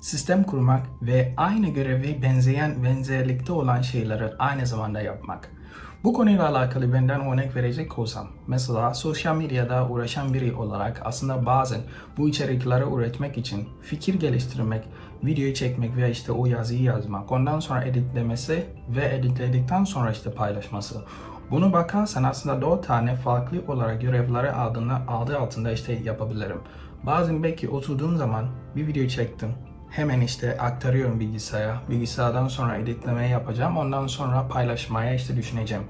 sistem kurmak ve aynı görevi benzeyen benzerlikte olan şeyleri aynı zamanda yapmak. Bu konuyla alakalı benden örnek verecek olsam, mesela sosyal medyada uğraşan biri olarak aslında bazen bu içerikleri üretmek için fikir geliştirmek, videoyu çekmek veya işte o yazıyı yazmak, ondan sonra editlemesi ve editledikten sonra işte paylaşması. Bunu bakarsan aslında dört tane farklı olarak görevleri adına, adı altında işte yapabilirim. Bazen belki oturduğum zaman bir video çektim. Hemen işte aktarıyorum bilgisayara. Bilgisayardan sonra editlemeyi yapacağım. Ondan sonra paylaşmaya işte düşüneceğim.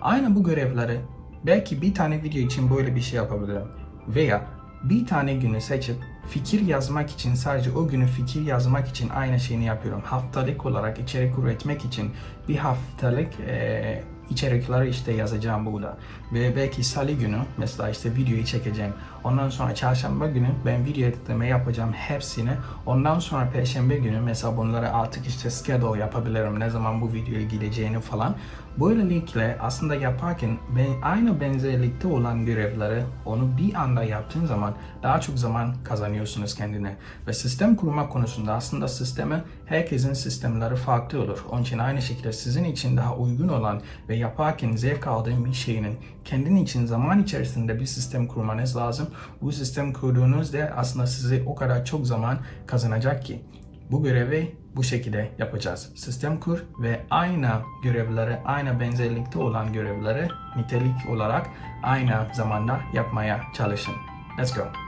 Aynı bu görevleri belki bir tane video için böyle bir şey yapabilirim. Veya bir tane günü seçip fikir yazmak için sadece o günü fikir yazmak için aynı şeyini yapıyorum. Haftalık olarak içerik üretmek için bir haftalık eee içerikleri işte yazacağım burada. Ve belki salı günü mesela işte videoyu çekeceğim. Ondan sonra çarşamba günü ben video editleme yapacağım hepsini. Ondan sonra perşembe günü mesela bunları artık işte schedule yapabilirim. Ne zaman bu videoya gideceğini falan. Böylelikle aslında yaparken ben aynı benzerlikte olan görevleri onu bir anda yaptığın zaman daha çok zaman kazanıyorsunuz kendine. Ve sistem kurma konusunda aslında sistemi herkesin sistemleri farklı olur. Onun için aynı şekilde sizin için daha uygun olan ve yaparken zevk aldığın bir şeyinin kendin için zaman içerisinde bir sistem kurmanız lazım. Bu sistem kurduğunuzda aslında size o kadar çok zaman kazanacak ki bu görevi bu şekilde yapacağız. Sistem kur ve aynı görevleri, aynı benzerlikte olan görevleri nitelik olarak aynı zamanda yapmaya çalışın. Let's go.